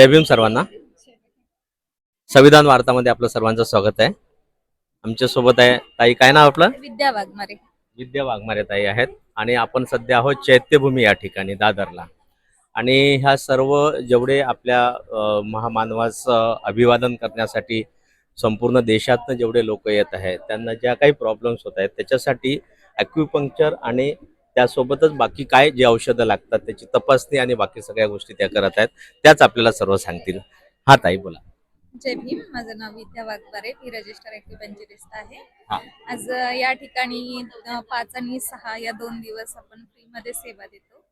जय भीम सर्वांना. संविधान वार्तामध्ये आपलं सर्वांचं स्वागत आहे. आमच्यासोबत आहे ताई काय नाव आपलं? विद्या वाघमारे. विद्या वाघमारे ताई आहेत आणि आपण सध्या आहोत चैत्यभूमी या ठिकाणी दादरला. आणि ह्या सर्व जेवढे आपल्या अ, महामानवाचं अभिवादन करण्यासाठी संपूर्ण देशातनं जेवढे लोक येत आहेत त्यांना ज्या काही प्रॉब्लेम्स होत आहेत त्याच्यासाठी ॲक्युपंक्चर आणि त्यासोबतच बाकी काय जे औषधं लागतात त्याची तपासणी आणि बाकी सगळ्या गोष्टी त्या करत आहेत त्याच आपल्याला सर्व सांगतील. हा ताई बोला. जय भीम. माझं नाव विद्या वाघमारे मी रजिस्टर ॲक्युपंचरिस्ट आहे. आज या ठिकाणी पाच आणि सहा या दोन दिवस आपण फ्री मध्ये सेवा देतो.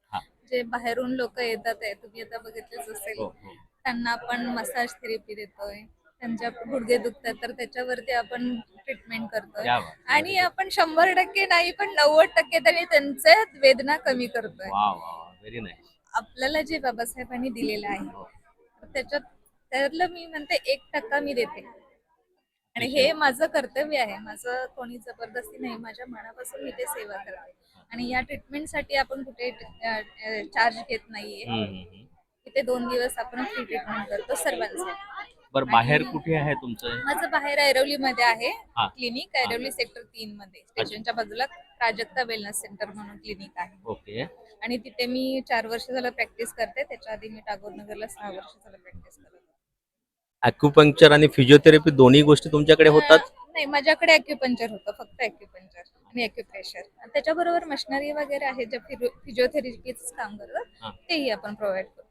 जे बाहेरून लोक येतात आहे तुम्ही आता बघितलेच असेल. हो, हो. त्यांना आपण मसाज थेरपी देतोय. त्यांच्या गुडघे दुखतात तर त्याच्यावरती आपण ट्रीटमेंट करतोय. आणि आपण शंभर टक्के नाही पण नव्वद टक्के तरी त्यांचे वेदना कमी करतोय. वा वा व्हेरी नाईस आपल्याला जे बाबासाहेबांनी दिलेलं आहे तर त्याच्यात त्यातलं मी म्हणते एक टक्का मी देते. आणि हे माझं कर्तव्य आहे. माझं कोणी जबरदस्ती नाही माझ्या मनापासून मी ते सेवा करते. आणि या ट्रीटमेंटसाठी आपण कुठे चार्ज घेत नाहीये. इथे दोन दिवस आपण फ्री ट्रीटमेंट करतो सर्वांसाठी. बर बाहेर कुठे आहे तुमचं? माझं बाहेर ऐरवली मध्ये आहे हा. क्लिनिक ऐरवली सेक्टर तीन मध्ये स्टेशनच्या बाजूला प्राजक्ता वेलनेस सेंटर म्हणून क्लिनिक आहे. ओके. आणि तिथे मी चार वर्ष झालं प्रॅक्टिस करते त्याच्या आधी मी टागोर नगरला सहा वर्ष झालं प्रॅक्टिस करत होते. अॅक्युपंक्चर आणि फिजिओथेरपी दोन्ही गोष्टी तुमच्याकडे होतात? अं, नाही माझ्याकडे अॅक्युपंचर होतं फक्त अॅक्युपंचर आणि अॅक्युप्रेशर त्याच्याबरोबर मशिनरी वगैरे आहे जे फिजिओथेरपीच काम हा. करतात तेही आपण प्रोव्हाइड करतो.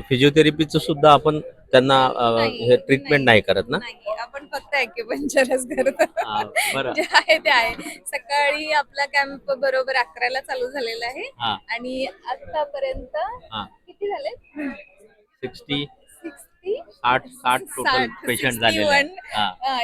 फिजिओथेरपीचं सुद्धा आपण त्यांना हे ट्रीटमेंट नाही करत ना? नाही आपण फक्त अॅक्युपंचरच करतो. हा, बरं. जे आहे ते आहे. सकाळी आपला कॅम्प बरोबर अकराला चालू झालेला आहे. हा. आणि आतापर्यंत हा. किती झाले? सिक्स्टी. सिक्स्टी. साठ साठ टोटल साठ, पेशंट झालेले आहेत.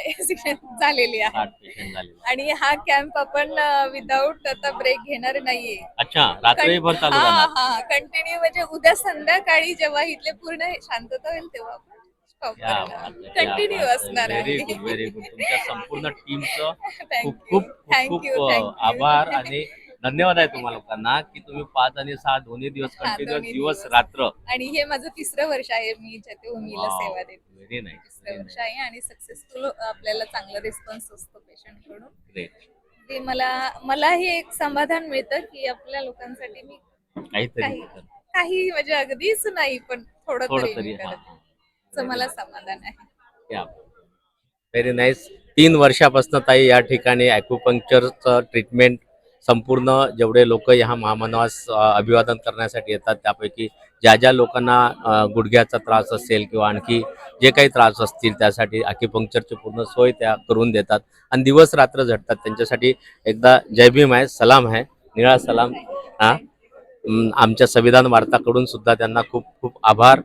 61, हा. झालेली आहे. साठ पेशंट झालेले आणि हा कॅम्प आपण विदाऊट आता ब्रेक घेणार नाहीये. अच्छा रात्रीभर चालू राहणार. कंटिन्यू म्हणजे उद्या संध्याकाळी जेव्हा इथले पूर्ण शांतता होईल तेव्हा कंटिन्यू. असणार व्हेरी आहे. गुड व्हेरी गुड तुमच्या संपूर्ण टीमचं खूप खूप खूप आभार आणि धन्यवाद आहे तुम्हाला लोकांना की तुम्ही पाच आणि सहा दोन्ही दिवस हा, दोन्ही दिवस. दिवस. रात्र. आणि हे माझं तिसरं वर्ष आहे मी चैत्यभूमीला सेवा देते. व्हेरी नाईस तिसरं वर्ष आहे आणि सक्सेसफुल आपल्याला चांगला रिस्पॉन्स असतो पेशंटकडून. ग्रेट ते मला मलाही एक समाधान मिळतं की आपल्या लोकांसाठी मी काहीतरी काही काही म्हणजे अगदीच नाही पण थोडं थोडं तरी तरी मी हा करते. असं मला समाधान आहे. व्हेरी नाईस तीन वर्षापासून ताई या ठिकाणी ॲक्युपंक्चरचं ट्रीटमेंट संपूर्ण जेवढे लोक ह्या महामानवास अभिवादन करण्यासाठी येतात त्यापैकी ज्या ज्या लोकांना गुडघ्याचा त्रास असेल किंवा आणखी जे काही त्रास असतील त्यासाठी अॅक्युपंक्चरची पूर्ण सोय त्या करून देतात. आणि दिवस रात्र झटतात. त्यांच्यासाठी एकदा जय भीम आहे सलाम आहे. निळा सलाम. हा? आमच्या संविधान वार्ताकडून सुद्धा त्यांना खूप खूप आभार.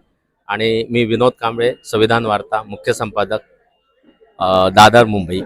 आणि मी विनोद कांबळे संविधान वार्ता मुख्य संपादक दादर मुंबई.